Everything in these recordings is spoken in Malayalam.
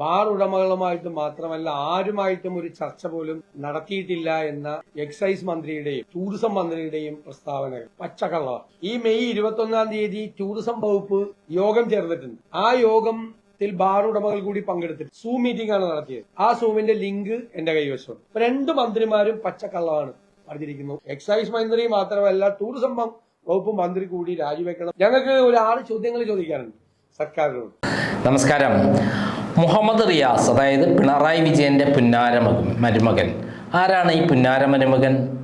ബാർ ഉടമകളുമായിട്ട് മാത്രമല്ല ആരുമായിട്ടും ഒരു ചർച്ച പോലും നടത്തിയിട്ടില്ല എന്ന എക്സൈസ് മന്ത്രിയുടെയും ടൂറിസം മന്ത്രിയുടെയും പ്രസ്താവനകൾ. പച്ചക്കള്ള ഈ മെയ് ഇരുപത്തൊന്നാം തീയതി ടൂറിസം വകുപ്പ് യോഗം ചേർന്നിട്ടുണ്ട്. ആ യോഗത്തിൽ ബാർ ഉടമകൾ കൂടി പങ്കെടുത്തിട്ട് സൂം മീറ്റിംഗ് ആണ് നടത്തിയത്. ആ സൂമിന്റെ ലിങ്ക് എന്റെ കൈവശമുണ്ട് രണ്ട് മന്ത്രിമാരും പച്ചക്കള്ളമാണ് പറഞ്ഞിരിക്കുന്നു. എക്സൈസ് മന്ത്രി മാത്രമല്ല ടൂറിസം വകുപ്പ് മന്ത്രി കൂടി രാജിവെക്കണം. ഞങ്ങൾക്ക് ഒരു ആറ് ചോദ്യങ്ങൾ ചോദിക്കാനുണ്ട്. സർക്കാരിനോട്. നമസ്കാരം. മുഹമ്മദ് റിയാസ് അതായത് പിണറായി വിജയന്റെ പുന്നാര മക- മരുമകൻ. ആരാണ് ഈ പുന്നാര മരുമകൻ?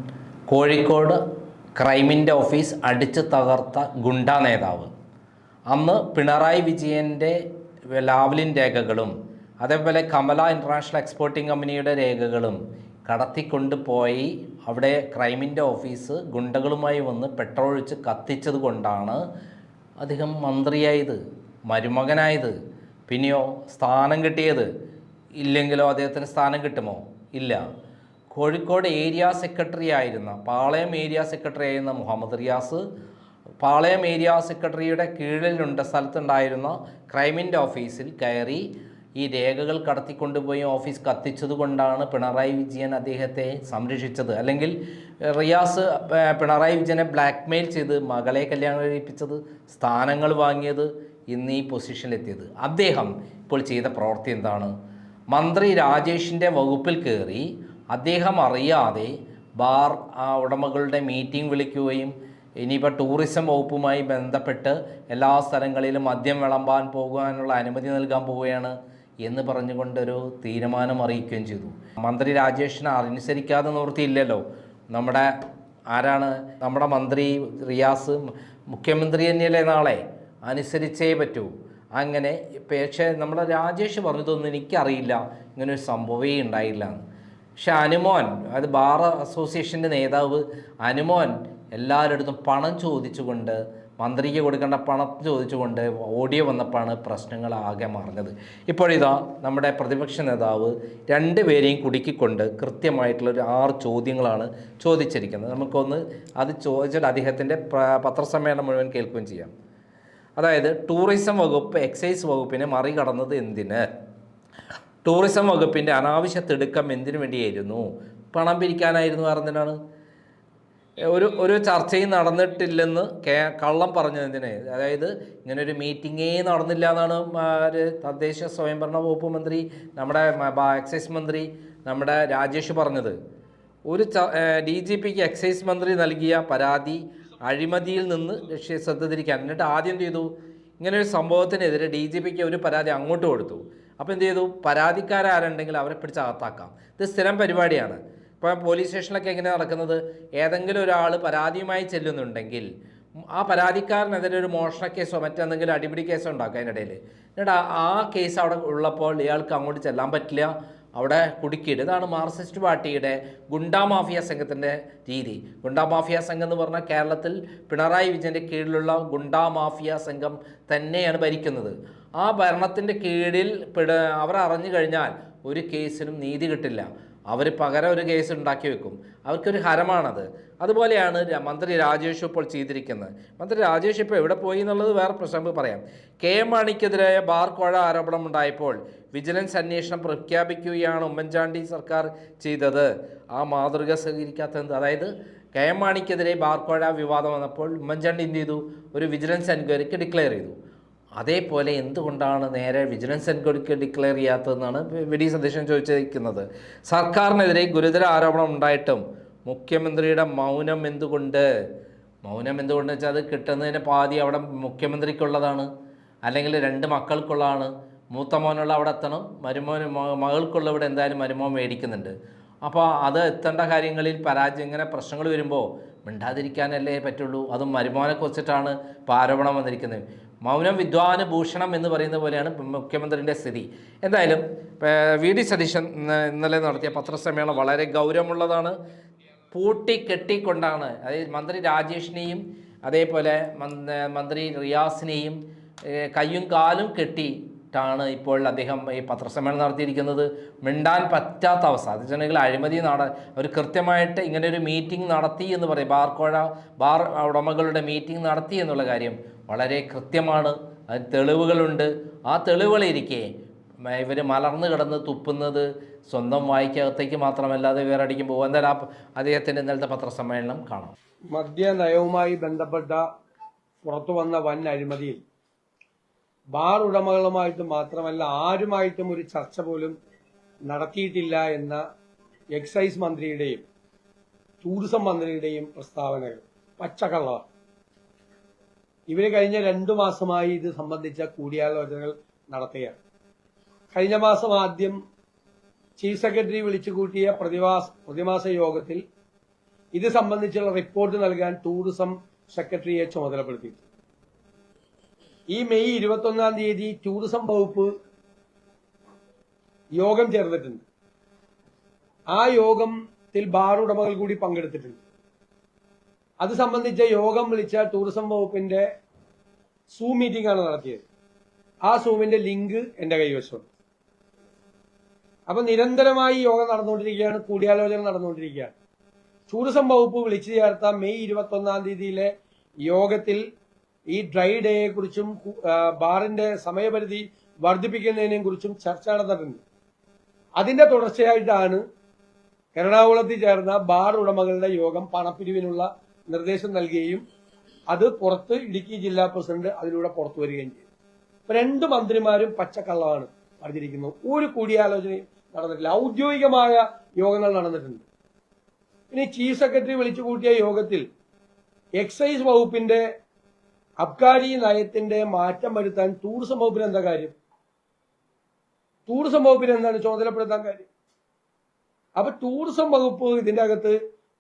കോഴിക്കോട് ക്രൈമിന്റെ ഓഫീസ് അടിച്ചു തകർത്ത ഗുണ്ടാ നേതാവ്. അന്ന് പിണറായി വിജയന്റെ ലാവലിൻ രേഖകളും അതേപോലെ കമല ഇന്റർനാഷണൽ എക്സ്പോർട്ടിംഗ് കമ്പനിയുടെ രേഖകളും കടത്തിക്കൊണ്ടുപോയി അവിടെ ക്രൈമിന്റെ ഓഫീസ് ഗുണ്ടകളുമായി വന്ന് പെട്രോൾ ഒഴിച്ച് കത്തിച്ചത് കൊണ്ടാണ് അദ്ദേഹം മന്ത്രിയായത് മരുമകനായത്. പിന്നെയോ സ്ഥാനം കിട്ടിയത് ഇല്ലെങ്കിലോ അദ്ദേഹത്തിന് സ്ഥാനം കിട്ടുമോ? ഇല്ല. കോഴിക്കോട് ഏരിയ സെക്രട്ടറി ആയിരുന്ന പാളയം ഏരിയ സെക്രട്ടറി ആയിരുന്ന മുഹമ്മദ് റിയാസ് പാളയം ഏരിയ സെക്രട്ടറിയുടെ കീഴിലുണ്ട സ്ഥലത്തുണ്ടായിരുന്ന ക്രൈമിന്റെ ഓഫീസിൽ കയറി ഈ രേഖകൾ കടത്തിക്കൊണ്ടുപോയി ഓഫീസ് കത്തിച്ചത് കൊണ്ടാണ് പിണറായി വിജയൻ അദ്ദേഹത്തെ സംരക്ഷിച്ചത്. അല്ലെങ്കിൽ റിയാസ് പിണറായി വിജയനെ ബ്ലാക്ക്മെയിൽ ചെയ്ത് മകളെ കല്യാണം കഴിപ്പിച്ചത് സ്ഥാനങ്ങൾ വാങ്ങിയത് ഇന്ന് ഈ പൊസിഷനിലെത്തിയത്. അദ്ദേഹം ഇപ്പോൾ ചെയ്ത പ്രവൃത്തി എന്താണ്? മന്ത്രി രാജേഷിന്റെ വകുപ്പിൽ കയറി അദ്ദേഹം അറിയാതെ ബാർ ആ, ഉടമകളുടെ മീറ്റിംഗ് വിളിക്കുകയും ഇനിയിപ്പോൾ ടൂറിസം വകുപ്പുമായി ബന്ധപ്പെട്ട് എല്ലാ സ്ഥലങ്ങളിലും മദ്യം വിളമ്പാൻ പോകാനുള്ള അനുമതി നൽകാൻ പോവുകയാണ് എന്ന് പറഞ്ഞുകൊണ്ടൊരു തീരുമാനം അറിയിക്കുകയും ചെയ്തു. മന്ത്രി രാജേഷിനെ അനുസരിക്കാതെ നിവൃത്തിയില്ലല്ലോ നമ്മുടെ ആരാണ്? നമ്മുടെ മന്ത്രി റിയാസ് മുഖ്യമന്ത്രി തന്നെയല്ലേ നാളെ? അനുസരിച്ചേ പറ്റൂ. അങ്ങനെ പക്ഷേ നമ്മുടെ രാജേഷ് പറഞ്ഞതൊന്നും എനിക്കറിയില്ല. ഇങ്ങനെ ഒരു സംഭവമേ ഉണ്ടായില്ല. പക്ഷെ അനുമോൻ അത് ബാർ അസോസിയേഷന്റെ നേതാവ് അനുമോൻ എല്ലാവരുടെ പണം ചോദിച്ചുകൊണ്ട് മന്ത്രിക്ക് കൊടുക്കേണ്ട പണം ചോദിച്ചുകൊണ്ട് ഓഡിയോ വന്നപ്പോഴാണ് പ്രശ്നങ്ങൾ ആകെ മറിഞ്ഞത് ഇപ്പോഴിതാ നമ്മുടെ പ്രതിപക്ഷ നേതാവ് രണ്ടുപേരെയും കുടുക്കിക്കൊണ്ട് കൃത്യമായിട്ടുള്ള ഒരു ആറ് ചോദ്യങ്ങളാണ് ചോദിച്ചിരിക്കുന്നത്. നമുക്കൊന്ന് അത് ചോദിച്ചിട്ട് അദ്ദേഹത്തിന്റെ പത്രസമ്മേളനം മുഴുവൻ കേൾക്കുകയും ചെയ്യാം. അതായത് ടൂറിസം വകുപ്പ് എക്സൈസ് വകുപ്പിനെ മറികടന്നത് എന്തിന്? ടൂറിസം വകുപ്പിന്റെ അനാവശ്യ തിടുക്കം എന്തിനു വേണ്ടിയായിരുന്നു? പണം പിരിക്കാനായിരുന്നു പറഞ്ഞതിനാണ് ഒരു ഒരു ചർച്ചയും നടന്നിട്ടില്ലെന്ന് കേ കള്ളം പറഞ്ഞതിനെ അതായത് ഇങ്ങനൊരു മീറ്റിങ്ങേ നടന്നില്ല എന്നാണ് തദ്ദേശ സ്വയംഭരണ വകുപ്പ് മന്ത്രി നമ്മുടെ എക്സൈസ് മന്ത്രി നമ്മുടെ രാജേഷ് പറഞ്ഞത്. ഒരു ഡി ജി പിക്ക് എക്സൈസ് മന്ത്രി നൽകിയ പരാതി അഴിമതിയിൽ നിന്ന് രക്ഷയെ ശ്രദ്ധ തിരിക്കാൻ എന്നിട്ട് ആദ്യം ചെയ്തു? ഇങ്ങനെ ഒരു സംഭവത്തിനെതിരെ ഡി ജി പിക്ക് ഒരു പരാതി അങ്ങോട്ട് കൊടുത്തു. അപ്പോൾ എന്ത് ചെയ്തു? പരാതിക്കാരുണ്ടെങ്കിൽ അവരെ പിടിച്ച് അകത്താക്കാം. ഇത് സ്ഥിരം പരിപാടിയാണ്. ഇപ്പോൾ പോലീസ് സ്റ്റേഷനിലൊക്കെ എങ്ങനെ നടക്കുന്നത്? ഏതെങ്കിലും ഒരാൾ പരാതിയുമായി ചെല്ലുന്നുണ്ടെങ്കിൽ ആ പരാതിക്കാരനെതിരെ ഒരു മോഷണ കേസോ മറ്റെന്തെങ്കിലും അടിപിടി കേസോ ഉണ്ടാക്കുക അതിനിടയിൽ എന്നിട്ട് ആ കേസ് അവിടെ ഉള്ളപ്പോൾ ഇയാൾക്ക് അങ്ങോട്ട് ചെല്ലാൻ പറ്റില്ല. അവിടെ കുടുക്കിയിട്ട് ഇതാണ് മാർക്സിസ്റ്റ് പാർട്ടിയുടെ ഗുണ്ടാ മാഫിയ സംഘത്തിന്റെ രീതി. ഗുണ്ടാ മാഫിയ സംഘം എന്ന് പറഞ്ഞാൽ കേരളത്തിൽ പിണറായി വിജയന്റെ കീഴിലുള്ള ഗുണ്ടാ മാഫിയ സംഘം തന്നെയാണ് ഭരിക്കുന്നത്. ആ ഭരണത്തിന്റെ കീഴിൽ പിട അവർ അറിഞ്ഞു കഴിഞ്ഞാൽ ഒരു കേസിനും നീതി കിട്ടില്ല. അവർ പകരം ഒരു കേസ് ഉണ്ടാക്കി വെക്കും. അവർക്കൊരു ഹരമാണത്. അതുപോലെയാണ് മന്ത്രി രാജേഷ് ഇപ്പോൾ ചെയ്തിരിക്കുന്നത്. മന്ത്രി രാജേഷ് ഇപ്പോൾ എവിടെ പോയി എന്നുള്ളത് വേറെ പ്രശ്നം പറയാം. കെ എം മാണിക്കെതിരായ ബാർ കോഴ ആരോപണം ഉണ്ടായപ്പോൾ വിജിലൻസ് അന്വേഷണം പ്രഖ്യാപിക്കുകയാണ് ഉമ്മൻചാണ്ടി സർക്കാർ ചെയ്തത്. ആ മാതൃക സ്വീകരിക്കാത്തത് അതായത് കെ എം മാണിക്കെതിരെ ബാർ കോഴ വിവാദം വന്നപ്പോൾ ഉമ്മൻചാണ്ടി എന്ത് ചെയ്തു? ഒരു വിജിലൻസ് എൻക്വയറിക്ക് ഡിക്ലെയർ ചെയ്തു. അതേപോലെ എന്തുകൊണ്ടാണ് നേരെ വിജിലൻസ് എൻക്വയറിക്ക് ഡിക്ലെയർ ചെയ്യാത്തതെന്നാണ് വി ഡി ചോദിച്ചിരിക്കുന്നത്. സർക്കാരിനെതിരെ ഗുരുതര ആരോപണം ഉണ്ടായിട്ടും മുഖ്യമന്ത്രിയുടെ മൗനം എന്തുകൊണ്ട്? മൗനം എന്തുകൊണ്ട് വെച്ചാൽ അത് കിട്ടുന്നതിന് പാതി അവിടെ മുഖ്യമന്ത്രിക്കുള്ളതാണ്. അല്ലെങ്കിൽ രണ്ട് മക്കൾക്കുള്ളതാണ്. മൂത്ത മോനുള്ള അവിടെ എത്തണം. മരുമോന് മകൾക്കുള്ള ഇവിടെ എന്തായാലും മരുമോൻ മേടിക്കുന്നുണ്ട്. അപ്പോൾ അത് എത്തേണ്ട കാര്യങ്ങളിൽ പരാജയം ഇങ്ങനെ പ്രശ്നങ്ങൾ വരുമ്പോൾ മിണ്ടാതിരിക്കാനല്ലേ പറ്റുള്ളൂ. അതും മരുമോനെ കുറിച്ചിട്ടാണ് ഇപ്പോൾ ആരോപണം വന്നിരിക്കുന്നത്. മൗനം വിദ്വാന് ഭൂഷണം എന്ന് പറയുന്ന പോലെയാണ് മുഖ്യമന്ത്രിന്റെ സ്ഥിതി. എന്തായാലും വി. ഡി. സതീശൻ ഇന്നലെ നടത്തിയ പത്രസമ്മേളനം വളരെ ഗൗരവമുള്ളതാണ്. പൂട്ടി കെട്ടിക്കൊണ്ടാണ്. അതായത് മന്ത്രി രാജേഷിനെയും അതേപോലെ മന്ത്രി റിയാസിനെയും കയ്യും കാലും കെട്ടിയിട്ടാണ് ഇപ്പോൾ അദ്ദേഹം ഈ പത്രസമ്മേളനം നടത്തിയിരിക്കുന്നത്. മിണ്ടാൻ പറ്റാത്ത അവസ്ഥ. വെച്ചിട്ടുണ്ടെങ്കിൽ അഴിമതി നട അവർ കൃത്യമായിട്ട് ഇങ്ങനെ ഒരു മീറ്റിംഗ് നടത്തി എന്ന് പറയും. ബാർ കോഴ ബാർ ഉടമകളുടെ മീറ്റിംഗ് നടത്തി എന്നുള്ള കാര്യം വളരെ കൃത്യമാണ്. അതിന് തെളിവുകളുണ്ട്. ആ തെളിവുകളിരിക്കെ ഇവർ മലർന്നു കിടന്ന് തുപ്പുന്നത് സ്വന്തം വായിക്കകത്തേക്ക് മാത്രമല്ലാതെ വേറെ അടിക്കും പോകും. എന്തായാലും ആ അദ്ദേഹത്തിന്റെ ഇന്നലത്തെ പത്രസമ്മേളനം കാണാം. മദ്യ നയവുമായി ബന്ധപ്പെട്ട പുറത്തു വന്ന വൻ അഴിമതിയിൽ ബാർ ഉടമകളുമായിട്ട് മാത്രമല്ല ആരുമായിട്ടും ഒരു ചർച്ച പോലും നടത്തിയിട്ടില്ല എന്ന എക്സൈസ് മന്ത്രിയുടെയും ടൂറിസം മന്ത്രിയുടെയും പ്രസ്താവനകൾ. പച്ചക്കള്ളമാണ് ഇവർ കഴിഞ്ഞ രണ്ടു മാസമായി ഇത് സംബന്ധിച്ച കൂടിയാലോചനകൾ നടത്തുകയാണ്. കഴിഞ്ഞ മാസം ആദ്യം ചീഫ് സെക്രട്ടറി വിളിച്ചു കൂട്ടിയ പ്രതിമാസ യോഗത്തിൽ ഇത് സംബന്ധിച്ചുള്ള റിപ്പോർട്ട് നൽകാൻ ടൂറിസം സെക്രട്ടറിയെ ചുമതലപ്പെടുത്തി ഈ മെയ് ഇരുപത്തൊന്നാം തീയതി ടൂറിസം വകുപ്പ് യോഗം ചേർന്നിട്ടുണ്ട്. ആ യോഗത്തിൽ ബാർ ഉടമകൾ കൂടി പങ്കെടുത്തിട്ടുണ്ട്. അത് സംബന്ധിച്ച യോഗം വിളിച്ച ടൂറിസം വകുപ്പിന്റെ സൂം മീറ്റിംഗ് ആണ് നടത്തിയത്. ആ സൂമിന്റെ ലിങ്ക് എന്റെ കൈവശമുണ്ട്. അപ്പൊ നിരന്തരമായി യോഗം നടന്നുകൊണ്ടിരിക്കുകയാണ് കൂടിയാലോചന നടന്നുകൊണ്ടിരിക്കുകയാണ്. ടൂറിസം വകുപ്പ് വിളിച്ചു ചേർത്ത മെയ് ഇരുപത്തി ഒന്നാം തീയതിയിലെ യോഗത്തിൽ ഈ ഡ്രൈ ഡേയെ കുറിച്ചും ബാറിന്റെ സമയപരിധി വർദ്ധിപ്പിക്കുന്നതിനെ കുറിച്ചും ചർച്ച നടന്നിട്ടുണ്ട്. അതിന്റെ തുടർച്ചയായിട്ടാണ് എറണാകുളത്ത് ചേർന്ന ബാർ ഉടമകളുടെ യോഗം പണപ്പിരിവിനുള്ള നിർദ്ദേശം നൽകുകയും അത് പുറത്ത് ഇടുക്കി ജില്ലാ പ്രസിഡന്റ് അതിലൂടെ പുറത്തു വരികയും ചെയ്തു. രണ്ട് മന്ത്രിമാരും പച്ചക്കള്ളമാണ് പറഞ്ഞിരിക്കുന്നത്. ഒരു കൂടിയാലോചനയും നടന്നിട്ടില്ല. ഔദ്യോഗികമായ യോഗങ്ങൾ നടന്നിട്ടുണ്ട്. ഇനി ചീഫ് സെക്രട്ടറി വിളിച്ചു കൂട്ടിയ യോഗത്തിൽ എക്സൈസ് വകുപ്പിന്റെ അബ്കാരി നയത്തിന്റെ മാറ്റം വരുത്താൻ ടൂറിസം വകുപ്പിന് എന്താ കാര്യം? ടൂറിസം വകുപ്പിന് എന്താണ് ചുമതലപ്പെടുത്താൻ കാര്യം? അപ്പൊ ടൂറിസം വകുപ്പ് ഇതിന്റെ അകത്ത്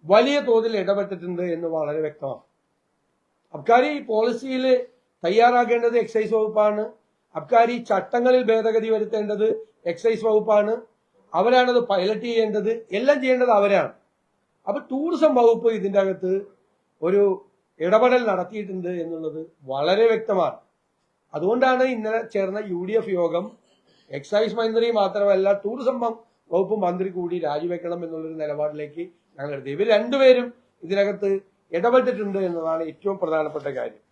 വലിയ തോതിൽ ഇടപെട്ടിട്ടുണ്ട് എന്ന് വളരെ വ്യക്തമാണ്. അബ്കാരി പോളിസിയിൽ തയ്യാറാക്കേണ്ടത് എക്സൈസ് വകുപ്പാണ്. അബ്കാരി ചട്ടങ്ങളിൽ ഭേദഗതി വരുത്തേണ്ടത് എക്സൈസ് വകുപ്പാണ്. അവരാണത് പൈലറ്റ് ചെയ്യേണ്ടത് എല്ലാം ചെയ്യേണ്ടത് അവരാണ്. അപ്പൊ ടൂറിസം വകുപ്പ് ഇതിന്റെ അകത്ത് ഒരു ഇടപെടൽ നടത്തിയിട്ടുണ്ട് എന്നുള്ളത് വളരെ വ്യക്തമാണ്. അതുകൊണ്ടാണ് ഇന്നലെ ചേർന്ന യു ഡി എഫ് യോഗം എക്സൈസ് മന്ത്രി മാത്രമല്ല ടൂറിസം വകുപ്പ് മന്ത്രി കൂടി രാജിവെക്കണം എന്നുള്ളൊരു നിലപാടിലേക്ക് ഞങ്ങൾ എടുത്തത്. ഇവർ രണ്ടുപേരും ഇതിനകത്ത് ഇടപെട്ടിട്ടുണ്ട് എന്നതാണ് ഏറ്റവും പ്രധാനപ്പെട്ട കാര്യം.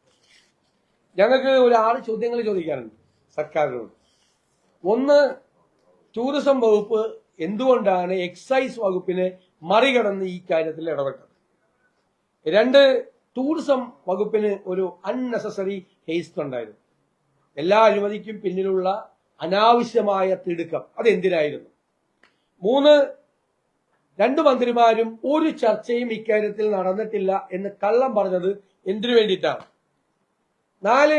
ഞങ്ങൾക്ക് ഒരു ആറ് ചോദ്യങ്ങൾ ചോദിക്കാനുണ്ട് സർക്കാരിനോട്. ഒന്ന് ടൂറിസം വകുപ്പ് എന്തുകൊണ്ടാണ് എക്സൈസ് വകുപ്പിനെ മറികടന്ന് ഈ കാര്യത്തിൽ ഇടപെട്ടത്? രണ്ട് ടൂറിസം വകുപ്പിന് ഒരു അൺനെസസറി ഹേസ്റ്റ് ഉണ്ടായിരുന്നു. എല്ലാ അഴിമതിക്കും പിന്നിലുള്ള അനാവശ്യമായ തിടുക്കം അതെന്തിനായിരുന്നു? മൂന്ന് രണ്ട് മന്ത്രിമാരും ഒരു ചർച്ചയും ഇക്കാര്യത്തിൽ നടന്നിട്ടില്ല എന്ന് കള്ളം പറഞ്ഞത് എന്തിനു വേണ്ടിയിട്ടാണ്? നാല്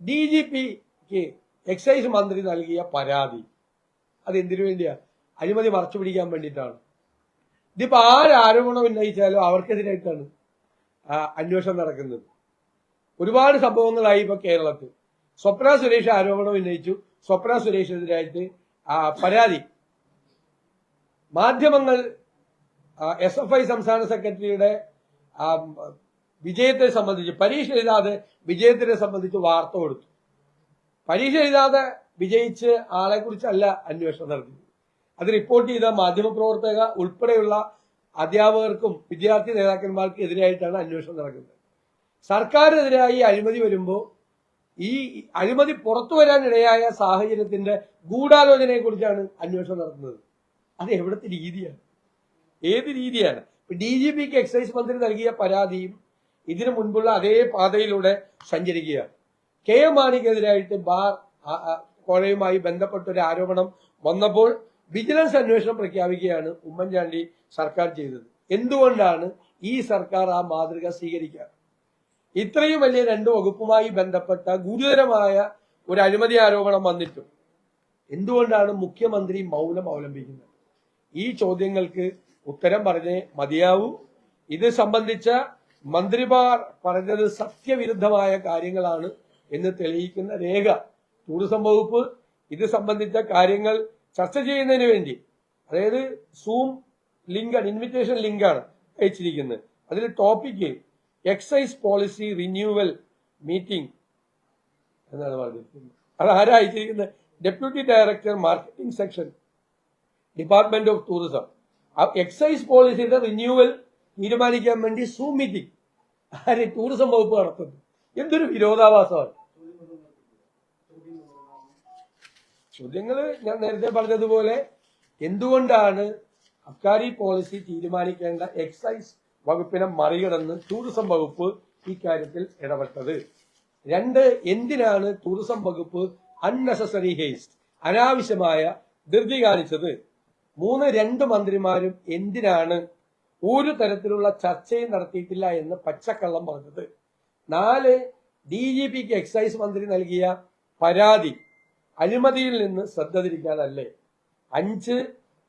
ഡി ജി പിക്ക് എക്സൈസ് മന്ത്രി നൽകിയ പരാതി. അത് എന്തിനു വേണ്ടിയാ? അഴിമതി മറച്ചു പിടിക്കാൻ വേണ്ടിയിട്ടാണ്. ഇതിപ്പോ ആരാരോപണം ഉന്നയിച്ചാലും അവർക്കെതിരായിട്ടാണ് അന്വേഷണം നടക്കുന്നത്. ഒരുപാട് സംഭവങ്ങളായി ഇപ്പൊ കേരളത്തിൽ. സ്വപ്ന സുരേഷ് ആരോപണം ഉന്നയിച്ചു. സ്വപ്ന സുരേഷിനെതിരായിട്ട് പരാതി. മാധ്യമങ്ങൾ എസ് എഫ് ഐ സംസ്ഥാന സെക്രട്ടറിയുടെ വിജയത്തെ സംബന്ധിച്ച് പരീക്ഷ എഴുതാതെ വിജയത്തിനെ സംബന്ധിച്ച് വാർത്ത കൊടുത്തു. പരീക്ഷ എഴുതാതെ വിജയിച്ച് ആളെ കുറിച്ചല്ല അന്വേഷണം നടത്തിയത് അത് റിപ്പോർട്ട് ചെയ്ത മാധ്യമപ്രവർത്തക ഉൾപ്പെടെയുള്ള അധ്യാപകർക്കും വിദ്യാർത്ഥി നേതാക്കന്മാർക്കും എതിരായിട്ടാണ് അന്വേഷണം നടക്കുന്നത്. സർക്കാരിനെതിരായി അഴിമതി വരുമ്പോൾ ഈ അഴിമതി പുറത്തു വരാനിടയായ സാഹചര്യത്തിന്റെ ഗൂഢാലോചനയെ കുറിച്ചാണ് അന്വേഷണം നടത്തുന്നത്. അത് എവിടത്തെ രീതിയാണ്? ഏത് രീതിയാണ്? ഡി ജി പിക്ക് എക്സൈസ് മന്ത്രി നൽകിയ പരാതിയും ഇതിനു മുൻപുള്ള അതേ പാതയിലൂടെ സഞ്ചരിക്കുകയാണ്. കെ എം മാണിക്കെതിരായിട്ട് ബാർ കോഴയുമായി ബന്ധപ്പെട്ട ഒരു ആരോപണം വന്നപ്പോൾ വിജിലൻസ് അന്വേഷണം പ്രഖ്യാപിക്കുകയാണ് ഉമ്മൻചാണ്ടി സർക്കാർ ചെയ്തത്. എന്തുകൊണ്ടാണ് ഈ സർക്കാർ ആ മാതൃക സ്വീകരിക്കുക? ഇത്രയും വലിയ രണ്ട് വകുപ്പുമായി ബന്ധപ്പെട്ട ഗുരുതരമായ ഒരു അഴിമതി ആരോപണം വന്നിട്ടും എന്തുകൊണ്ടാണ് മുഖ്യമന്ത്രി മൗനം അവലംബിക്കുന്നത്? ഈ ചോദ്യങ്ങൾക്ക് ഉത്തരം പറഞ്ഞേ മതിയാവൂ. ഇത് സംബന്ധിച്ച മന്ത്രിമാർ പറഞ്ഞത് സത്യവിരുദ്ധമായ കാര്യങ്ങളാണ് എന്ന് തെളിയിക്കുന്ന രേഖ ടൂറിസം വകുപ്പ് ഇത് സംബന്ധിച്ച കാര്യങ്ങൾ ചർച്ച ചെയ്യുന്നതിന് വേണ്ടി അതായത് സൂം ലിങ്കാണ് ഇൻവിറ്റേഷൻ ലിങ്കാണ് അയച്ചിരിക്കുന്നത്. അതിൽ topic excise policy renewal meeting എന്നാണ് പറഞ്ഞിരിക്കുന്നത്. അത് ആരാ അയച്ചിരിക്കുന്നത്? Deputy director marketing section department of tourism excise പോളിസിയുടെ റിന്യൂവൽ തീരുമാനിക്കാൻ വേണ്ടി സൂം മീറ്റിംഗ് ആര് ടൂറിസം വകുപ്പ് നടത്തുന്നു? എന്തൊരു വിരോധാഭാസമാണ്. ചോദ്യങ്ങൾ ഞാൻ നേരത്തെ പറഞ്ഞതുപോലെ എന്തുകൊണ്ടാണ് അബ്കാരി പോളിസി തീരുമാനിക്കേണ്ട എക്സൈസ് വകുപ്പിനെ മറികടന്ന് ടൂറിസം വകുപ്പ് ഇക്കാര്യത്തിൽ ഇടപെട്ടത്? രണ്ട് എന്തിനാണ് ടൂറിസം വകുപ്പ് അൺനെസസറി ഹേസ്റ്റ് അനാവശ്യമായ ധൃതി കാണിച്ചത്? മൂന്ന് രണ്ട് മന്ത്രിമാരും എന്തിനാണ് ഒരു തരത്തിലുള്ള ചർച്ചയും നടത്തിയിട്ടില്ല എന്ന് പച്ചക്കള്ളം പറഞ്ഞത്? നാല് ഡി ജി പിക്ക് എക്സൈസ് മന്ത്രി നൽകിയ പരാതി അഴിമതിയിൽ നിന്ന് ശ്രദ്ധ തിരിക്കാനല്ലേ? അഞ്ച്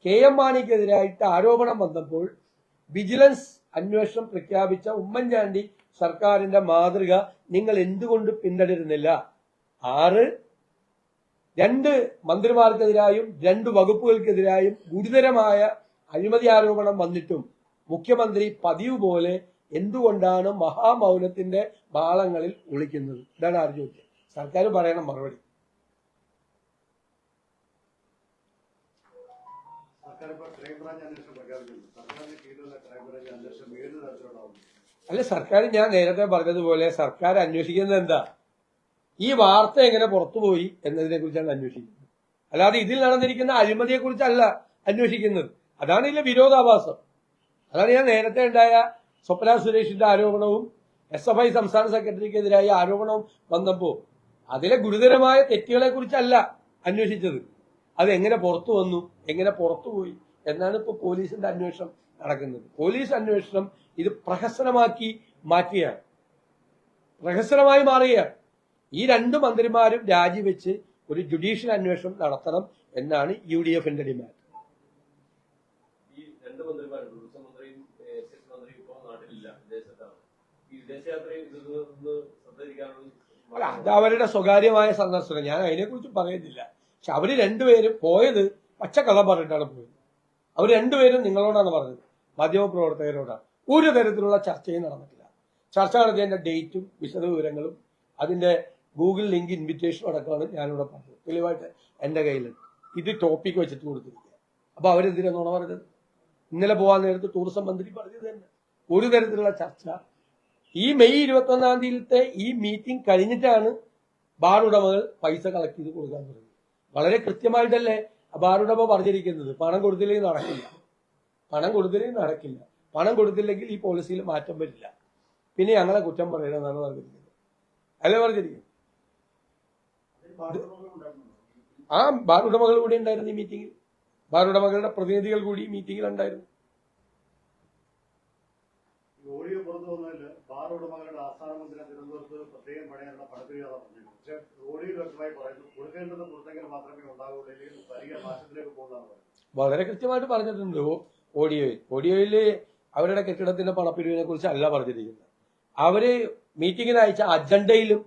കെ എം മാണിക്കെതിരായിട്ട് ആരോപണം വന്നപ്പോൾ വിജിലൻസ് അന്വേഷണം പ്രഖ്യാപിച്ച ഉമ്മൻചാണ്ടി സർക്കാരിന്റെ മാതൃക നിങ്ങൾ എന്തുകൊണ്ട് പിന്തുടരുന്നില്ല? ആറ് രണ്ട് മന്ത്രിമാർക്കെതിരായും രണ്ട് വകുപ്പുകൾക്കെതിരായും ഗുരുതരമായ അഴിമതി ആരോപണം വന്നിട്ടും മുഖ്യമന്ത്രി പതിവ് പോലെ എന്തുകൊണ്ടാണ് മഹാമൗനത്തിന്റെ മാളങ്ങളിൽ ഒളിക്കുന്നത്? ഇതാണ് ആര് ചോദ്യം. സർക്കാർ പറയണം മറുപടി സർക്കാർ ഇപ്പോൾ ക്രൈംബ്രാഞ്ച് അന്വേഷണം പ്രഖ്യാപിക്കുന്നു സർക്കാരിന് കീഴിലുള്ള ക്രൈംബ്രാഞ്ച് അന്വേഷണം ഏത് തരത്തിലുണ്ടാവും അല്ല സർക്കാർ ഞാൻ നേരത്തെ പറഞ്ഞതുപോലെ സർക്കാർ അന്വേഷിക്കുന്നത് എന്താ? ഈ വാർത്ത എങ്ങനെ പുറത്തുപോയി എന്നതിനെ കുറിച്ചാണ് അന്വേഷിക്കുന്നത്. അല്ലാതെ ഇതിൽ നടന്നിരിക്കുന്ന അഴിമതിയെ കുറിച്ചല്ല അന്വേഷിക്കുന്നത്. അതാണ് ഇതിലെ വിരോധാഭാസം. അതാണ് ഞാൻ നേരത്തെ ഉണ്ടായ സ്വപ്ന സുരേഷിന്റെ ആരോപണവും എസ് എഫ് ഐ സംസ്ഥാന സെക്രട്ടറിക്കെതിരായ ആരോപണവും വന്നപ്പോൾ അതിലെ ഗുരുതരമായ തെറ്റുകളെ കുറിച്ചല്ല അന്വേഷിച്ചത്. അത് എങ്ങനെ പുറത്തു വന്നു? എങ്ങനെ പുറത്തുപോയി എന്നാണ് ഇപ്പോൾ പോലീസിന്റെ അന്വേഷണം നടക്കുന്നത്. പോലീസ് അന്വേഷണം ഇത് പ്രഹസനമാക്കി മാറ്റിയാണ്. പ്രഹസനമായി മാറുകയാണ് ഈ രണ്ട് മന്ത്രിമാരും രാജിവെച്ച് ഒരു ജുഡീഷ്യൽ അന്വേഷണം നടത്തണം എന്നാണ് യു ഡി എഫിന്റെ ഡിമാൻഡ് അത് അവരുടെ സ്വകാര്യമായ സന്ദർശനം. ഞാൻ അതിനെക്കുറിച്ച് പറയുന്നില്ല. പക്ഷെ അവർ രണ്ടുപേരും പോയത് പച്ചക്കള്ളം പറഞ്ഞിട്ടാണ് പോയത്. അവർ രണ്ടുപേരും നിങ്ങളോടാണ് പറഞ്ഞത്. മാധ്യമപ്രവർത്തകരോടാണ് ഒരു തരത്തിലുള്ള ചർച്ചയും നടന്നിട്ടില്ല. ചർച്ച നടത്തിയതിന്റെ ഡേറ്റും വിശദവിവരങ്ങളും അതിന്റെ ഗൂഗിൾ ലിങ്ക് ഇൻവിറ്റേഷൻ അടക്കമാണ് ഞാനിവിടെ പറഞ്ഞത്. തെളിവായിട്ട് എന്റെ കയ്യിലുണ്ട്. ഇത് ടോപ്പിക്ക് വെച്ചിട്ട് കൊടുത്തിരിക്കുക അപ്പൊ അവരെന്തിനാണ് പറഞ്ഞത്? ഇന്നലെ പോകാൻ നേരത്ത് ടൂറിസം മന്ത്രി പറഞ്ഞത് തന്നെ. ഒരു തരത്തിലുള്ള ചർച്ച. ഈ മെയ് ഇരുപത്തി ഒന്നാം തീയതിയിലത്തെ ഈ മീറ്റിംഗ് കഴിഞ്ഞിട്ടാണ് ബാർ ഉടമകൾ പൈസ കളക്ട് ചെയ്ത് കൊടുക്കാൻ തുടങ്ങി വളരെ കൃത്യമായിട്ടല്ലേ ആ പറഞ്ഞിരിക്കുന്നത്? പണം കൊടുത്തില്ലെങ്കിൽ നടക്കില്ല. പണം കൊടുത്തില്ലെങ്കിൽ നടക്കില്ല. പണം കൊടുത്തില്ലെങ്കിൽ ഈ പോളിസിയിൽ മാറ്റം വരില്ല. പിന്നെ ഞങ്ങളെ കുറ്റം പറയണമെന്നാണ് പറഞ്ഞിരിക്കുന്നത്. അല്ലേ പറഞ്ഞിരിക്കുന്നത്? ആ ബാർ ഉടമകൾ കൂടി ഉണ്ടായിരുന്നു ഈ മീറ്റിംഗിൽ ബാർ ഉടമകളുടെ പ്രതിനിധികൾ കൂടി ഈ മീറ്റിംഗിൽ ഉണ്ടായിരുന്നു. ഓഡിയോ പുറത്തു വന്നതിൽ ബാർ ഉടമകളുടെ ആസ്ഥാന മന്ദിരം തിരുവനന്തപുരത്ത് പ്രത്യേകം പണിയാനുള്ള പറഞ്ഞിരുന്നു മാത്രമേ വളരെ കൃത്യമായിട്ട് പറഞ്ഞിട്ടുണ്ട് ഓഡിയോയിൽ. ഓഡിയോയിൽ അവരുടെ കെട്ടിടത്തിന്റെ പണപ്പിരിവിനെ കുറിച്ച് അല്ല പറഞ്ഞിരിക്കുന്നത്. അവർ മീറ്റിംഗിന് അയച്ച അജണ്ടയിലും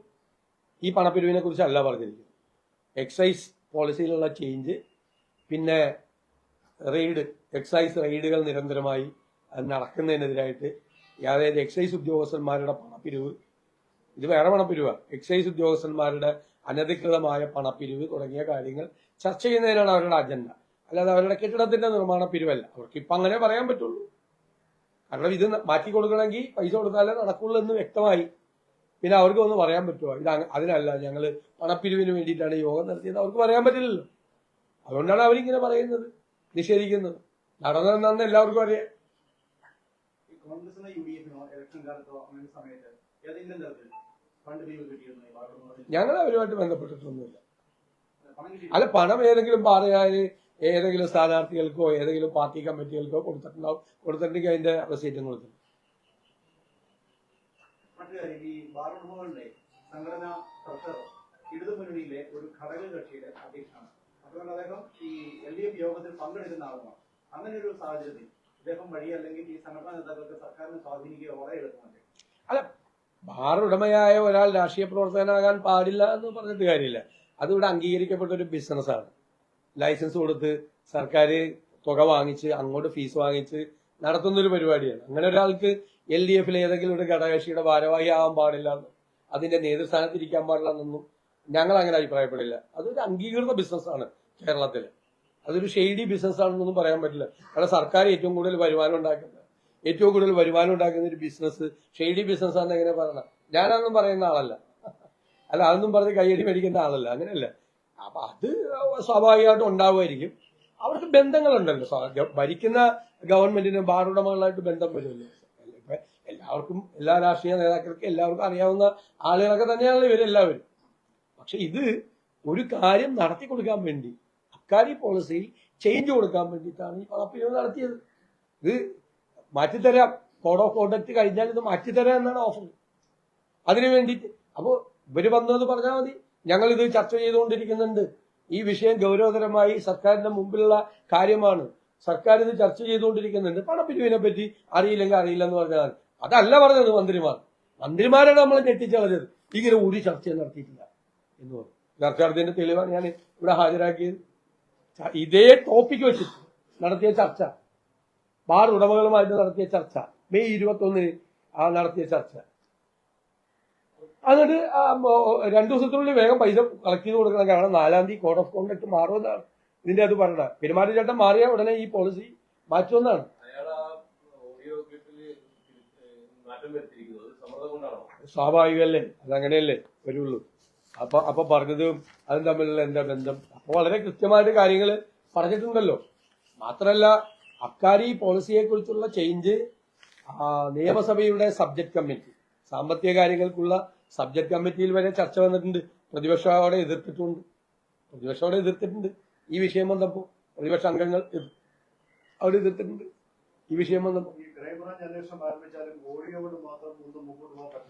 ഈ പണപ്പിരിവിനെ കുറിച്ച് അല്ല പറഞ്ഞിരിക്കുന്നത്. എക്സൈസ് പോളിസിയിലുള്ള ചേഞ്ച് പിന്നെ റെയ്ഡ് എക്സൈസ് റെയ്ഡുകൾ നിരന്തരമായി നടക്കുന്നതിനെതിരായിട്ട് അതായത് എക്സൈസ് ഉദ്യോഗസ്ഥന്മാരുടെ പണപ്പിരിവ് ഇത് വേറെ പണപ്പിരിവാണ് എക്സൈസ് ഉദ്യോഗസ്ഥന്മാരുടെ അനധികൃതമായ പണപ്പിരിവ് തുടങ്ങിയ കാര്യങ്ങൾ ചർച്ച ചെയ്യുന്നതിനാണ് അവരുടെ അജണ്ട അല്ലാതെ അവരുടെ കെട്ടിടത്തിന്റെ നിർമ്മാണ പിരിവല്ല. അവർക്ക് ഇപ്പൊ അങ്ങനെ പറയാൻ പറ്റുള്ളൂ. കാരണം ഇത് മാറ്റി കൊടുക്കണമെങ്കിൽ പൈസ കൊടുത്താലേ നടക്കുള്ളൂ എന്ന് വ്യക്തമായി പിന്നെ അവർക്ക് ഒന്ന് പറയാൻ പറ്റുമോ ഇത് അതിനല്ല ഞങ്ങൾ പണപ്പിരിവിന് വേണ്ടിയിട്ടാണ് യോഗം നടത്തിയത്. അവർക്ക് പറയാൻ പറ്റില്ലല്ലോ. അതുകൊണ്ടാണ് അവരിങ്ങനെ പറയുന്നത് നിഷേധിക്കുന്നത്. നടന്നതെന്നാന്ന് എല്ലാവർക്കും അറിയാം. കോൺഗ്രസിനോ യു ഡി എഫിനോ ഇലക്ഷൻ കാലത്തോ അങ്ങനെ സമയത്ത് ഏതെങ്കിലും തരത്തിൽ ഞങ്ങൾ അവരുമായിട്ട് ബന്ധപ്പെട്ടിട്ടൊന്നുമില്ല. അല്ല പണം ഏതെങ്കിലും പാറയാൽ ഏതെങ്കിലും സ്ഥാനാർത്ഥികൾക്കോ ഏതെങ്കിലും പാർട്ടി കമ്മിറ്റികൾക്കോ കൊടുത്തിട്ടുണ്ടാവും. കൊടുത്തിട്ടുണ്ടെങ്കിൽ അതിന്റെ റെസീറ്റും കൊടുക്കും ഒരു ഘടക കക്ഷിയുടെ അധ്യക്ഷനാണ്. അതുകൊണ്ട് അദ്ദേഹം ഈ എൽ ഡി എഫ് യോഗത്തിൽ പങ്കെടുക്കുന്ന ആളുമാണ്. അങ്ങനെ ഒരു സാഹചര്യത്തിൽ ഇദ്ദേഹം വഴി അല്ലെങ്കിൽ ഈ സംഘടനാ നേതാക്കൾക്ക് സർക്കാരിനെ സ്വാധീനിക്കുക വളരെ എളുപ്പമല്ലേ? അല്ല ബാർ ഉടമയായ ഒരാൾ രാഷ്ട്രീയ പ്രവർത്തകനാകാൻ പാടില്ല എന്ന് പറഞ്ഞിട്ട് കാര്യമില്ല. അതിവിടെ അംഗീകരിക്കപ്പെട്ട ഒരു ബിസിനസ്സാണ്. ലൈസൻസ് കൊടുത്ത് സർക്കാർ തുക വാങ്ങിച്ച് അങ്ങോട്ട് ഫീസ് വാങ്ങിച്ച് നടത്തുന്ന ഒരു പരിപാടിയാണ്. അങ്ങനെ ഒരാൾക്ക് എൽ ഡി എഫിൽ ഏതെങ്കിലും ഒരു ഘടകകക്ഷിയുടെ ഭാരവാഹി ആവാൻ പാടില്ല എന്നും അതിന്റെ നേതൃസ്ഥാനത്ത് ഇരിക്കാൻ പാടില്ല എന്നൊന്നും ഞങ്ങൾ അങ്ങനെ അഭിപ്രായപ്പെടില്ല. അതൊരു അംഗീകൃത ബിസിനസ്സാണ് കേരളത്തിൽ അതൊരു ഷെയ്ഡി ബിസിനസ് ആണെന്നൊന്നും പറയാൻ പറ്റില്ല. കാരണം സർക്കാർ ഏറ്റവും കൂടുതൽ വരുമാനം ഉണ്ടാക്കുന്നത് ഏറ്റവും കൂടുതൽ വരുമാനം ഉണ്ടാക്കുന്ന ഒരു ബിസിനസ് ഷെയ്ഡി ബിസിനസ് ആണെന്ന് എങ്ങനെ പറയണം. ഞാനതൊന്നും പറയുന്ന ആളല്ല. അല്ല അതൊന്നും പറഞ്ഞ് കൈയടി മേടിക്കുന്ന ആളല്ല. അങ്ങനെയല്ല. അപ്പൊ അത് സ്വാഭാവികമായിട്ടും ഉണ്ടാവുമായിരിക്കും. അവർക്ക് ബന്ധങ്ങളുണ്ടല്ലോ. ഭരിക്കുന്ന ഗവൺമെന്റിന് ബാറുടമകളായിട്ട് ബന്ധം വരുമല്ലോ. എല്ലാവർക്കും എല്ലാ രാഷ്ട്രീയ നേതാക്കൾക്കും എല്ലാവർക്കും അറിയാവുന്ന ആളുകളൊക്കെ തന്നെയാണല്ലോ ഇവരെല്ലാവരും. പക്ഷെ ഇത് ഒരു കാര്യം നടത്തി കൊടുക്കാൻ വേണ്ടി അബ്കാരി പോളിസിയിൽ ചേഞ്ച് കൊടുക്കാൻ വേണ്ടിയിട്ടാണ് ഈ പണപ്പിരിവ് നടത്തിയത്. ഇത് മാറ്റിത്തരാം. കോഡ് ഓഫ് കോണ്ടക്ട് കഴിഞ്ഞാൽ ഇത് മാറ്റിത്തരാം എന്നാണ് ഓഫർ അതിനു വേണ്ടിയിട്ട്. അപ്പോൾ ഇവർ വന്നത് പറഞ്ഞാൽ മതി. ഞങ്ങൾ ഇത് ചർച്ച ചെയ്തുകൊണ്ടിരിക്കുന്നുണ്ട്. ഈ വിഷയം ഗൗരവതരമായി സർക്കാരിന്റെ മുമ്പിലുള്ള കാര്യമാണ്. സർക്കാർ ഇത് ചർച്ച ചെയ്തുകൊണ്ടിരിക്കുന്നുണ്ട്. പണപ്പിരിവിനെ പറ്റി അറിയില്ലെങ്കിൽ അറിയില്ല എന്ന് പറഞ്ഞാൽ. അതല്ല പറഞ്ഞത് മന്ത്രിമാർ. മന്ത്രിമാരാണ് നമ്മൾ ഞെട്ടിച്ചളഞ്ഞത്. ഇങ്ങനെ ഒരു ചർച്ചയും നടത്തിയിട്ടില്ല എന്ന് പറഞ്ഞു. ചർച്ചാർത്ഥിന്റെ തെളിവാണ് ഞാൻ ഇവിടെ ഹാജരാക്കിയത്. ഇതേ ടോപ്പിക്ക് വെച്ചിട്ട് നടത്തിയ ചർച്ച. ബാർ ഉടമകളുമായിട്ട് നടത്തിയ ചർച്ച. മെയ് ഇരുപത്തി ഒന്നിന് ആ നടത്തിയ ചർച്ച. എന്നിട്ട് രണ്ടു ദിവസത്തിനുള്ളിൽ വേഗം പൈസ കളക്ട് ചെയ്ത് കൊടുക്കണം. കാരണം നാലാം തീയതി കോഡ് ഓഫ് കോണ്ടക്ട് മാറുമെന്നാണ് ഇതിന്റെ അത് പറഞ്ഞത്. പെരുമാറ്റച്ചട്ടം മാറിയ ഉടനെ ഈ പോളിസി മാറ്റുമെന്നാണ്. സ്വാഭാവികമല്ലേ? അതങ്ങനെയല്ലേ വരുള്ളൂ. അപ്പൊ അപ്പൊ പറഞ്ഞതും അതും തമ്മിലുള്ള എന്താ ബന്ധം? അപ്പൊ വളരെ കൃത്യമായിട്ട് കാര്യങ്ങൾ പറഞ്ഞിട്ടുണ്ടല്ലോ. മാത്രല്ല അബ്കാരി പോളിസിയെക്കുറിച്ചുള്ള ചേഞ്ച് നിയമസഭയുടെ സബ്ജക്ട് കമ്മിറ്റി സാമ്പത്തിക കാര്യങ്ങൾക്കുള്ള സബ്ജക്ട് കമ്മിറ്റിയിൽ വരെ ചർച്ച വന്നിട്ടുണ്ട്. പ്രതിപക്ഷത്തോടെ അവിടെ എതിർത്തിട്ടുണ്ട്. പ്രതിപക്ഷം അവിടെ എതിർത്തിട്ടുണ്ട്. ഈ വിഷയം വന്നപ്പോൾ പ്രതിപക്ഷ അംഗങ്ങൾ അവർ അവിടെ എതിർത്തിട്ടുണ്ട്. ഈ വിഷയം വന്നപ്പോൾ.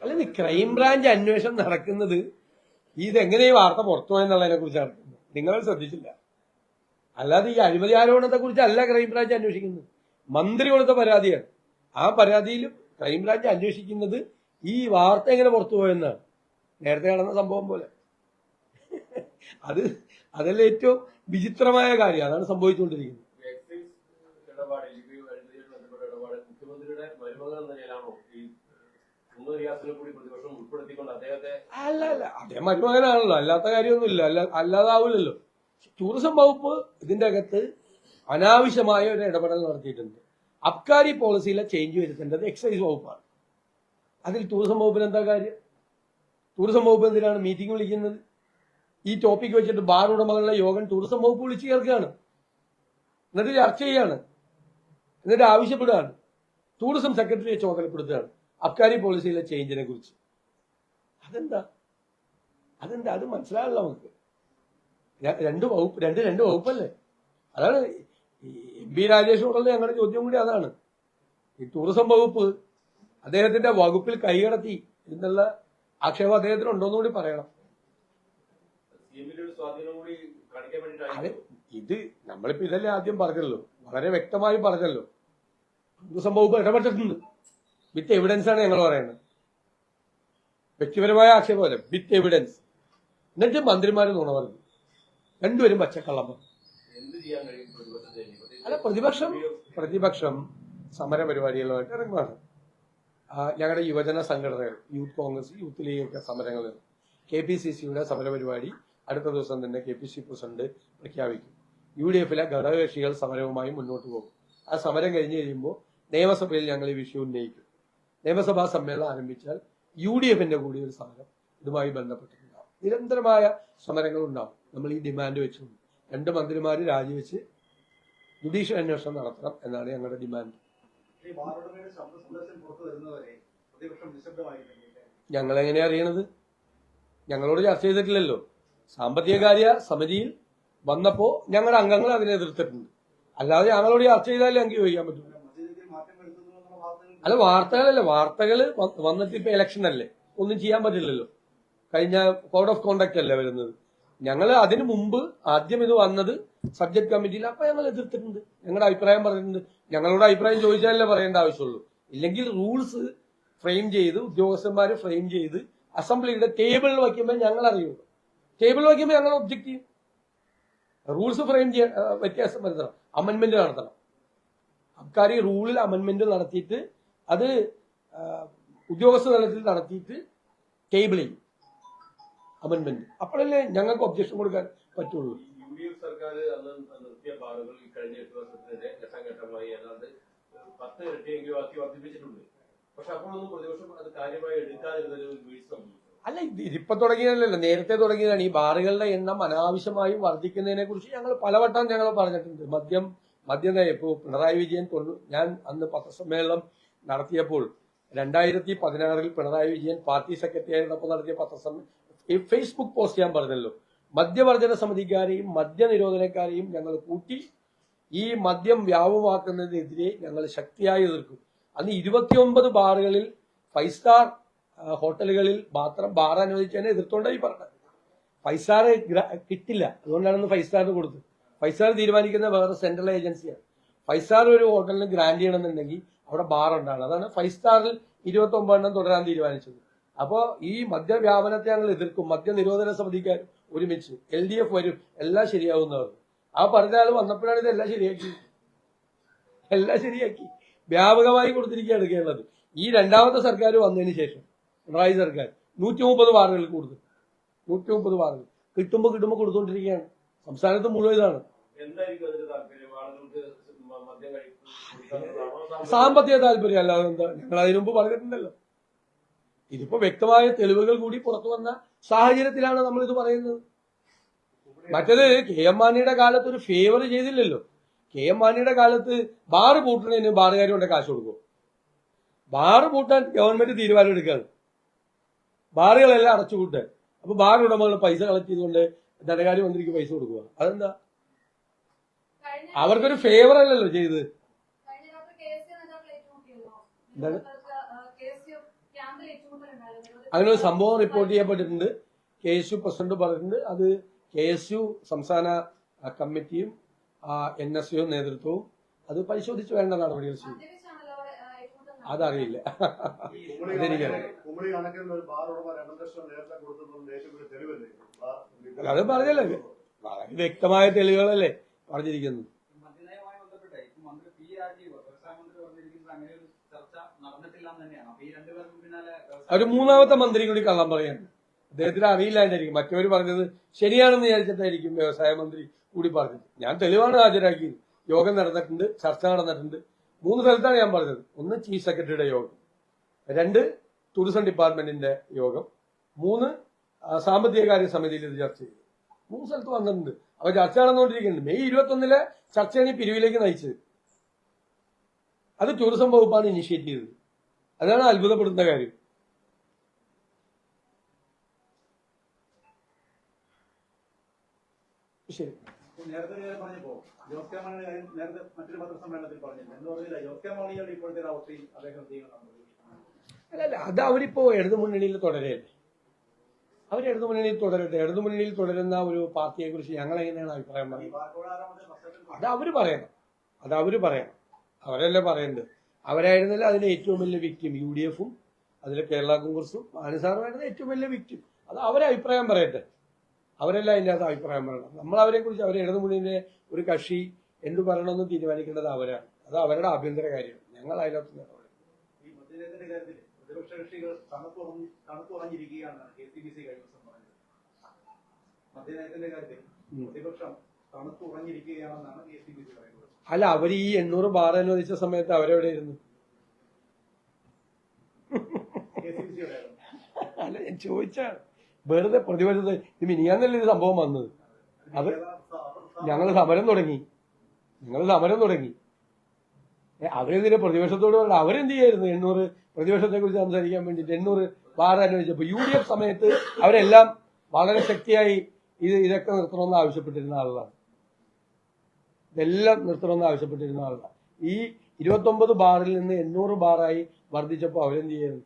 അല്ല ക്രൈംബ്രാഞ്ച് അന്വേഷണം നടക്കുന്നത് ഇതെങ്ങനെ വാർത്ത പുറത്തു പോയെന്നുള്ളതിനെ കുറിച്ചാണ് നടക്കുന്നത് നിങ്ങൾ ശ്രദ്ധിച്ചില്ല. അല്ലാതെ ഈ അഴിമതി ആരോപണത്തെ കുറിച്ച് അല്ല ക്രൈംബ്രാഞ്ച് അന്വേഷിക്കുന്നത്. മന്ത്രി കൊടുത്ത പരാതിയാണ്. ആ പരാതിയിലും ക്രൈംബ്രാഞ്ച് അന്വേഷിക്കുന്നത് ഈ വാർത്ത എങ്ങനെ പുറത്തു പോയെന്നാണ്. നേരത്തെ നടന്ന സംഭവം പോലെ. അത് അതല്ല ഏറ്റവും വിചിത്രമായ കാര്യം. അതാണ് സംഭവിച്ചുകൊണ്ടിരിക്കുന്നത്. അല്ല അല്ല. അദ്ദേഹം മരുമകനാണല്ലോ. അല്ലാത്ത കാര്യമൊന്നുമില്ല അല്ല അല്ലാതാവില്ലല്ലോ ടൂറിസം വകുപ്പ് ഇതിന്റെ അകത്ത് അനാവശ്യമായ ഒരു ഇടപെടൽ നടത്തിയിട്ടുണ്ട്. അബ്കാരി പോളിസിയിലെ ചേഞ്ച് വരുത്തേണ്ടത് എക്സൈസ് വകുപ്പാണ്. അതിൽ ടൂറിസം വകുപ്പിന് എന്താ കാര്യം? ടൂറിസം വകുപ്പ് എന്തിനാണ് മീറ്റിംഗ് വിളിക്കുന്നത്? ഈ ടോപ്പിക് വെച്ചിട്ട് ബാർ ഉടമകളുടെ യോഗം ടൂറിസം വകുപ്പ് വിളിച്ചു ചേർക്കുകയാണ് എന്നിട്ട് ചർച്ച ചെയ്യാണ്. എന്നിട്ട് ആവശ്യപ്പെടുകയാണ്. ടൂറിസം സെക്രട്ടറിയെ ചുമതലപ്പെടുത്തുകയാണ് അബ്കാരി പോളിസിയിലെ ചേഞ്ചിനെ കുറിച്ച്. അതെന്താ? അതെന്താ? അത് മനസ്സിലാവില്ല നമുക്ക്. രണ്ട് വകുപ്പ് രണ്ട് രണ്ട് വകുപ്പല്ലേ? അതാണ് എം പി രാജേഷിനോടുള്ള ഞങ്ങളുടെ ചോദ്യം കൂടി അതാണ്. ഈ ടൂറിസം വകുപ്പ് അദ്ദേഹത്തിന്റെ വകുപ്പിൽ കൈകടത്തി എന്നുള്ള ആക്ഷേപം അദ്ദേഹത്തിന് ഉണ്ടോന്നു കൂടി പറയണം. അതെ ഇത് നമ്മളിപ്പോ ഇതല്ലേ ആദ്യം പറഞ്ഞല്ലോ. വളരെ വ്യക്തമായി പറഞ്ഞല്ലോ. ടൂറിസം വകുപ്പ് ഇടപെട്ടിട്ടുണ്ട്. വിത്ത് എവിഡൻസ് ആണ് ഞങ്ങൾ പറയുന്നത്. വ്യക്തിപരമായ ആക്ഷേപമല്ല വിത്ത് എവിഡൻസ് എന്നിട്ട് മന്ത്രിമാര് നുണ രണ്ടുപേരും പച്ചക്കള്ളം പറഞ്ഞു അല്ല പ്രതിപക്ഷം പ്രതിപക്ഷം സമര പരിപാടികളുമായിട്ട് ഇറങ്ങുകയാണ് ഞങ്ങളുടെ യുവജന സംഘടനകൾ യൂത്ത് കോൺഗ്രസ് യൂത്ത് ലീഗ് ഒക്കെ സമരങ്ങൾ കെ പി സി സിയുടെ സമര പരിപാടി അടുത്ത ദിവസം തന്നെ കെ പി സി പ്രസിഡന്റ് പ്രഖ്യാപിക്കും. യു ഡി എഫിലെ ഘടകകക്ഷികൾ സമരവുമായി മുന്നോട്ട് പോകും. ആ സമരം കഴിഞ്ഞ് കഴിയുമ്പോൾ നിയമസഭയിൽ ഞങ്ങൾ ഈ വിഷയം ഉന്നയിക്കും. നിയമസഭാ സമ്മേളനം ആരംഭിച്ചാൽ യു ഡി എഫിന്റെ കൂടി ഒരു സമരം ഇതുമായി ബന്ധപ്പെട്ടിട്ടുണ്ടാവും നിരന്തരമായ സമരങ്ങൾ ഉണ്ടാവും നമ്മൾ ഈ ഡിമാൻഡ് വെച്ചുകൊണ്ട് രണ്ട് മന്ത്രിമാര് രാജിവെച്ച് ജുഡീഷ്യൽ അന്വേഷണം നടത്തണം എന്നാണ് ഞങ്ങളുടെ ഡിമാൻഡ് എങ്ങനെയാ അറിയണത്? ഞങ്ങളോട് ചർച്ച ചെയ്തിട്ടില്ലല്ലോ. സാമ്പത്തിക കാര്യ സമിതിയിൽ വന്നപ്പോ ഞങ്ങളുടെ അംഗങ്ങൾ അതിനെ എതിർത്തിട്ടുണ്ട്. അല്ലാതെ ഞങ്ങളോട് ചർച്ച ചെയ്താലേ പറ്റും. വരുത്തുന്നു എന്നുള്ള വാർത്തകൾ അല്ല വാർത്തകളല്ലേ. വാർത്തകൾ വന്നിട്ട് ഇപ്പൊ ഇലക്ഷൻ അല്ലേ? ഒന്നും ചെയ്യാൻ പറ്റില്ലല്ലോ. കഴിഞ്ഞ കോഡ് ഓഫ് കോണ്ടാക്ട് അല്ലേ വരുന്നത്? ഞങ്ങൾ അതിനു മുമ്പ് ആദ്യം ഇത് വന്നത് സബ്ജക്ട് കമ്മിറ്റിയിൽ അപ്പൊ ഞങ്ങൾ എതിർത്തിട്ടുണ്ട്. ഞങ്ങളുടെ അഭിപ്രായം പറഞ്ഞിട്ടുണ്ട്. ഞങ്ങളോട് അഭിപ്രായം ചോദിച്ചാലല്ലേ പറയേണ്ട ആവശ്യമുള്ളൂ. ഇല്ലെങ്കിൽ റൂൾസ് ഫ്രെയിം ചെയ്ത് ഉദ്യോഗസ്ഥന്മാർ ഫ്രെയിം ചെയ്ത് അസംബ്ലിയുടെ ടേബിളിൽ വയ്ക്കുമ്പോൾ ഞങ്ങൾ അറിയുള്ളൂ ടേബിളിൽ വയ്ക്കുമ്പോൾ ഞങ്ങൾ ഒബ്ജക്റ്റ് ചെയ്യും. റൂൾസ് ഫ്രെയിം ചെയ്യാൻ വ്യത്യാസം വരുത്തണം. അമെന്റ്മെന്റ് നടത്തണം. അബ്കാരി റൂളിൽ അമെന്റ്മെന്റ് നടത്തിയിട്ട് അത് ഉദ്യോഗസ്ഥ തലത്തിൽ നടത്തിയിട്ട് ടേബിൾ ചെയ്യും. അമെന്റ്മെന്റ് അപ്പോഴല്ലേ ഞങ്ങൾക്ക് ഒബ്ജക്ഷൻ കൊടുക്കാൻ പറ്റുള്ളൂ. സർക്കാർ അന്ന് നിർത്തിയ ബാറുകൾ ഈ കഴിഞ്ഞ എട്ട് വർഷത്തിനിടെ ഘട്ടം ഘട്ടമായി ഏതാണ്ട് പത്ത് ഇരട്ടിയെങ്കിലും ആക്കി വർദ്ധിപ്പിച്ചിട്ടുണ്ട്. പക്ഷെ അപ്പോഴൊന്നും പ്രതിപക്ഷം അത് കാര്യമായി വീഴ്ച സംഭവിച്ചു. അല്ല ഇത് ഇതിപ്പോ തുടങ്ങിയതല്ലല്ലോ. നേരത്തെ തുടങ്ങിയതാണ്. ഈ ബാറുകളുടെ എണ്ണം അനാവശ്യമായും വർദ്ധിക്കുന്നതിനെ കുറിച്ച് ഞങ്ങൾ പലവട്ടം ഞങ്ങൾ പറഞ്ഞിട്ടുണ്ട്. മദ്യം മദ്യം ഇപ്പോ പിണറായി വിജയൻ ഞാൻ അന്ന് പത്രസമ്മേളനം നടത്തിയപ്പോൾ രണ്ടായിരത്തി പതിനാറിൽ പിണറായി വിജയൻ പാർട്ടി സെക്രട്ടറി ആയിരുന്നപ്പോൾ നടത്തിയ പത്രസമ്മേളനം ഈ ഫേസ്ബുക്ക് പോസ്റ്റ് ഞാൻ പറഞ്ഞല്ലോ. മദ്യവർജന സമിതിക്കാരെയും മദ്യനിരോധനക്കാരെയും ഞങ്ങൾ കൂട്ടി ഈ മദ്യം വ്യാപമാക്കുന്നതിനെതിരെ ഞങ്ങൾ ശക്തിയായി എതിർക്കും. അന്ന് ഇരുപത്തിയൊമ്പത് ബാറുകളിൽ ഫൈവ് സ്റ്റാർ ഹോട്ടലുകളിൽ മാത്രം ബാർ അനുവദിച്ചതിനെ എതിർത്തോണ്ടായി പറഞ്ഞത്. ഫൈവ് സ്റ്റാർ കിട്ടില്ല. അതുകൊണ്ടാണ് ഫൈവ് സ്റ്റാറിന് കൊടുത്തത് ഫൈവ് സ്റ്റാർ തീരുമാനിക്കുന്ന വേറെ സെൻട്രൽ ഏജൻസിയാണ് ഫൈവ് സ്റ്റാർ ഒരു ഹോട്ടലിന് ഗ്രാൻഡ് ചെയ്യണമെന്നുണ്ടെങ്കിൽ അവിടെ ബാർ ഉണ്ടാണ് അതാണ് ഫൈവ് സ്റ്റാറിൽ ഇരുപത്തി ഒമ്പതെണ്ണം തുടരാൻ തീരുമാനിച്ചത്. അപ്പോൾ ഈ മദ്യവ്യാപനത്തെ ഞങ്ങൾ എതിർക്കും. മദ്യനിരോധന സമിതിക്കാർ ഒരുമിച്ച് എൽ ഡി എഫ് വരും. എല്ലാം ശരിയാവുന്നവർ. ആ പറഞ്ഞ ആൾ വന്നപ്പോഴാണ് ഇതെല്ലാം ശരിയാക്കി. എല്ലാം ശരിയാക്കി. വ്യാപകമായി കൊടുത്തിരിക്കുകയാണ് കേരളത്തിൽ ഈ രണ്ടാമത്തെ സർക്കാർ വന്നതിന് ശേഷം പിണറായി സർക്കാർ നൂറ്റി മുപ്പത് വാർഡുകൾ കൂടുതൽ നൂറ്റി മുപ്പത് വാർഡുകൾ. കിട്ടുമ്പോൾ കിട്ടുമ്പോൾ കൊടുത്തുകൊണ്ടിരിക്കുകയാണ് സംസ്ഥാനത്ത് മുഴുവൻ ഇതാണ്. മദ്യം സാമ്പത്തിക താല്പര്യം അല്ലാതെ എന്താ? ഞങ്ങൾ അതിനു മുമ്പ് പറഞ്ഞിട്ടുണ്ടല്ലോ. ഇതിപ്പോ വ്യക്തമായ തെളിവുകൾ കൂടി പുറത്തു വന്ന സാഹചര്യത്തിലാണ് നമ്മൾ ഇത് പറയുന്നത്. മറ്റത് കെ എം മാണിയുടെ കാലത്ത് ഒരു ഫേവർ ചെയ്തില്ലല്ലോ. കെ എം മാണിയുടെ കാലത്ത് ബാറ് പൂട്ടണേന് ബാറുകാർ കൊണ്ട് കാശ് കൊടുക്കും. ബാറ് പൂട്ടാൻ ഗവൺമെന്റ് തീരുമാനം എടുക്കുകയാണ്. ബാറുകളെല്ലാം അടച്ചുപൂട്ടാൻ അപ്പൊ ബാർ ഉടമകൾ പൈസ കളക്ട് ചെയ്തുകൊണ്ട് ധനകാര്യ മന്ത്രിക്ക് പൈസ കൊടുക്കുക അതെന്താ? അവർക്കൊരു ഫേവർ അല്ലല്ലോ ചെയ്ത് എന്താണ്? കെ എസ് സി ക്യാമ്പിൽ ഏറ്റുമുട്ടലുണ്ടായിരുന്നു അങ്ങനെ ഒരു സംഭവം റിപ്പോർട്ട് ചെയ്യപ്പെട്ടിട്ടുണ്ട്. കെ എസ് യു പ്രസിഡന്റ് പറഞ്ഞിട്ടുണ്ട്. അത് കെ എസ് യു സംസ്ഥാന കമ്മിറ്റിയും എൻ എസ് യു നേതൃത്വവും അത് പരിശോധിച്ച് വേണ്ട നടപടികൾ ചെയ്യും. അതറിയില്ല. അതെനിക്കറിയാം. അത് പറഞ്ഞല്ലേ? വളരെ വ്യക്തമായ തെളിവുകളല്ലേ പറഞ്ഞിരിക്കുന്നത് മദ്യനയവുമായി ബന്ധപ്പെട്ട് ഇപ്പൊ മന്ത്രി പി രാജീവ് വ്യവസായ മന്ത്രി പറഞ്ഞിരിക്കുന്നത് അങ്ങനെ ഒരു ചർച്ച നടന്നിട്ടില്ല എന്ന് തന്നെയാണ് അപ്പൊ ഈ രണ്ടുപേർക്കും പിന്നാലെ വ്യവസായ ഒരു മൂന്നാമത്തെ മന്ത്രി കൂടി കള്ളം പറയുന്നു അദ്ദേഹത്തിന് അറിയില്ലാണ്ടായിരിക്കും മറ്റവർ പറഞ്ഞത് ശരിയാണെന്ന് വിചാരിച്ചിട്ടായിരിക്കും വ്യവസായ മന്ത്രി കൂടി പറഞ്ഞത്. ഞാൻ തെളിവാണ് ഹാജരാക്കിയത്. യോഗം നടന്നിട്ടുണ്ട് ചർച്ച നടന്നിട്ടുണ്ട്. മൂന്ന് സ്ഥലത്താണ് ഞാൻ പറഞ്ഞത്. ഒന്ന് ചീഫ് സെക്രട്ടറിയുടെ യോഗം. രണ്ട് ടൂറിസം ഡിപ്പാർട്ട്മെന്റിന്റെ യോഗം. മൂന്ന് സാമ്പത്തിക കാര്യ സമിതിയിൽ ഇത് ചർച്ച ചെയ്തു. മൂന്ന് സ്ഥലത്ത് വന്നിട്ടുണ്ട്. അപ്പൊ ചർച്ച നടന്നുകൊണ്ടിരിക്കുന്നുണ്ട്. മെയ് ഇരുപത്തൊന്നിലെ ചർച്ചയാണ് ഈ പിരിവിലേക്ക് നയിച്ചത്. അത് ടൂറിസം വകുപ്പാണ് ഇനിഷ്യേറ്റ് ചെയ്തത്. അതാണ് അത്ഭുതപ്പെടുന്ന കാര്യം. ശരി. നേരത്തെ പറഞ്ഞപ്പോ ജോസ് കെ മാണിയുടെ കാര്യം നേരത്തെ മറ്റൊരു പത്രസമ്മേളനത്തിൽ പറഞ്ഞില്ല? എന്ന് പറഞ്ഞില്ല? ജോസ് കെ മാണിയുടെ ഇപ്പോഴത്തെ ഒരു അവസ്ഥയും അദ്ദേഹം ചെയ്യുന്നതാണ് അല്ല അല്ല അത് അവരിപ്പോ ഇടതു മുന്നണിയിൽ തുടരല്ലേ അവർ ഇടതു മുന്നണിയിൽ തുടരട്ടെ ഇടതു മുന്നണിയിൽ തുടരുന്ന ഒരു പാർട്ടിയെ കുറിച്ച് ഞങ്ങൾ എങ്ങനെയാണ് അഭിപ്രായം പറയുന്നത് അത് അവർ പറയണം. അത് അവർ പറയണം. അവരല്ലേ പറയേണ്ടത്. അവരായിരുന്നല്ലോ അതിന് ഏറ്റവും വലിയ വിക്ടിം യു ഡി എഫും അതിലെ കേരള കോൺഗ്രസും മാനസാറുമായിരുന്നു ഏറ്റവും വലിയ വിക്ടിം അത് അവരെ അഭിപ്രായം പറയട്ടെ. അവരെല്ലാം അതിന്റെ അത് അഭിപ്രായം പറയണം നമ്മൾ അവരെ കുറിച്ച് മുന്നണിയിലെ ഒരു കക്ഷി എന്ത് പറയണമെന്ന് തീരുമാനിക്കേണ്ടത് അവരാണ്. അത് അവരുടെ ആഭ്യന്തര കാര്യമാണ്. ഞങ്ങൾ അതിനകത്ത് നിലപാട് ഈ മദ്യനയത്തിന്റെ കാര്യത്തിൽ പ്രതിപക്ഷ കക്ഷികൾ തണുത്തുറഞ്ഞ് തണുത്തുറഞ്ഞിരിക്കുകയാണെന്നാണ് കെ സി ബി സി കഴിഞ്ഞ ദിവസം പറഞ്ഞത്. മദ്യനയത്തിന്റെ കാര്യത്തിൽ. പ്രതിപക്ഷം തണുത്തുറഞ്ഞിരിക്കുകയാണെന്നാണ് കെ സി ബി സി പറയുന്നത്. അല്ല അവർ ഈ എണ്ണൂറ് ബാർ അനുവദിച്ച സമയത്ത് അവരെവിടെയായിരുന്നു അല്ല ഞാൻ ചോദിച്ചാണ്. വെറുതെ പ്രതിഫലത്ത് ഇത് മിനിയാന്നല്ല ഇത് സംഭവം വന്നത്? അത് ഞങ്ങൾ സമരം തുടങ്ങി. ഞങ്ങൾ സമരം തുടങ്ങി. അവരെതിരെ പ്രതിപക്ഷത്തോട് പറഞ്ഞ അവരെന്ത് ചെയ്യായിരുന്നു എണ്ണൂറ് പ്രതിപക്ഷത്തെ കുറിച്ച് സംസാരിക്കാൻ വേണ്ടിയിട്ട്? എണ്ണൂറ് ബാർ അനുവദിച്ചപ്പോൾ യു ഡി എഫ് സമയത്ത് അവരെല്ലാം വളരെ ശക്തിയായി ഇത് ഇതൊക്കെ നിർത്തണമെന്ന് ആവശ്യപ്പെട്ടിരുന്ന ആളുകളാണ്. ഇതെല്ലാം നിർത്തണമെന്ന് ആവശ്യപ്പെട്ടിരുന്ന ആളാണ് ഈ ഇരുപത്തൊമ്പത് ബാറിൽ നിന്ന് എണ്ണൂറ് ബാറായി വർദ്ധിച്ചപ്പോൾ അവരെന്ത് ചെയ്യുന്നു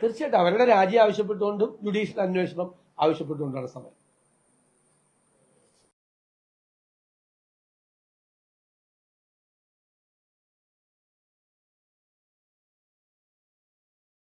തീർച്ചയായിട്ടും അവരുടെ രാജി ആവശ്യപ്പെട്ടുകൊണ്ടും ജുഡീഷ്യൽ അന്വേഷണം ആവശ്യപ്പെട്ടുകൊണ്ടാണ് സമരം.